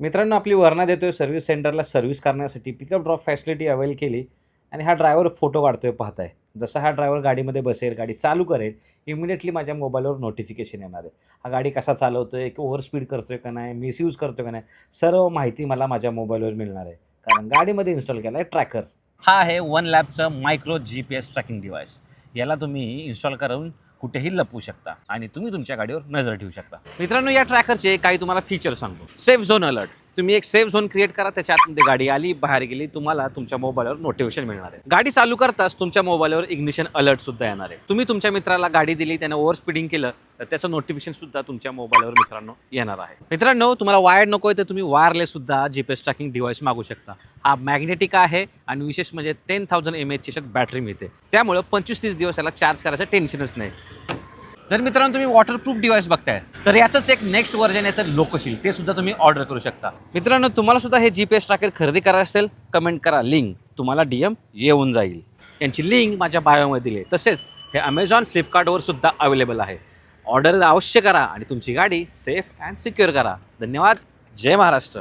मित्रांनो आपली वर्णा देतोय सर्व्हिस सेंटरला सर्व्हिस करण्यासाठी. पिकअप ड्रॉप फॅसिलिटी अवेल केली आणि हा ड्रायव्हर फोटो काढतोय पाहताय. जसा हा ड्रायव्हर गाडीमध्ये बसेल गाडी चालू करेल इमिडिएटली माझ्या मोबाईलवर नोटिफिकेशन येणार आहे. हा गाडी कसा चालवतो आहे की ओव्हर स्पीड आहे का नाही मिसयूज करतो का नाही सर्व माहिती मला माझ्या मोबाईलवर मिळणार आहे. कारण गाडीमध्ये इन्स्टॉल केला आहे ट्रॅकर हा आहे one लॅबचं micro G P S tracking device याला तुम्ही इन्स्टॉल करून कुठेही लपवू शकता आणि तुम्ही तुमच्या गाडीवर नजर ठेवू शकता. मित्रांनो या ट्रॅकरचे काही तुम्हाला फीचर सांगतो. सेफ झोन अलर्ट तुम्ही एक सेफ झोन क्रिएट करा त्याच्या आतमध्ये गाडी आली बाहेर गेली तुम्हाला तुमच्या मोबाईलवर नोटिफिकेशन मिळणार आहे. गाडी चालू करताच तुमच्या मोबाईलवर इग्निशन अलर्ट सुद्धा येणार आहे. तुम्ही तुमच्या मित्राला गाडी दिली त्याने ओव्हर स्पीडिंग केलं तर त्याचं नोटिफिकेशन सुद्धा तुमच्या मोबाईलवर मित्रांनो येणार आहे. मित्रांनो तुम्हाला वायर नको आहे तर तुम्ही वायरलेस सुद्धा जीपीएस ट्रॅकिंग डिव्हाइस मागू शकता. हा मॅग्नेटिक आहे आणि विशेष म्हणजे टेन थाउजंड एम एचची बॅटरी मिळते. त्यामुळं पंचवीस तीस दिवस याला चार्ज करायचं टेन्शनच नाही. जर मित्रांनो तुम्ही वॉटरप्रूफ डिव्हाइस बघताय तर याचंच एक नेक्स्ट व्हर्जन आहे तर लोकशील ते सुद्धा तुम्ही ऑर्डर करू शकता. मित्रांनो तुम्हाला सुद्धा हे जी पी एस ट्रॅकर खरेदी करायचं असेल कमेंट करा. लिंक तुम्हाला डी एम येऊन जाईल. यांची लिंक माझ्या बायोमध्ये दिली. आहे तसेच हे अमेझॉन फ्लिपकार्टवर सुद्धा अवेलेबल आहे. ऑर्डर अवश्य करा आणि तुमची गाडी सेफ अँड सिक्युअर करा. धन्यवाद. जय महाराष्ट्र.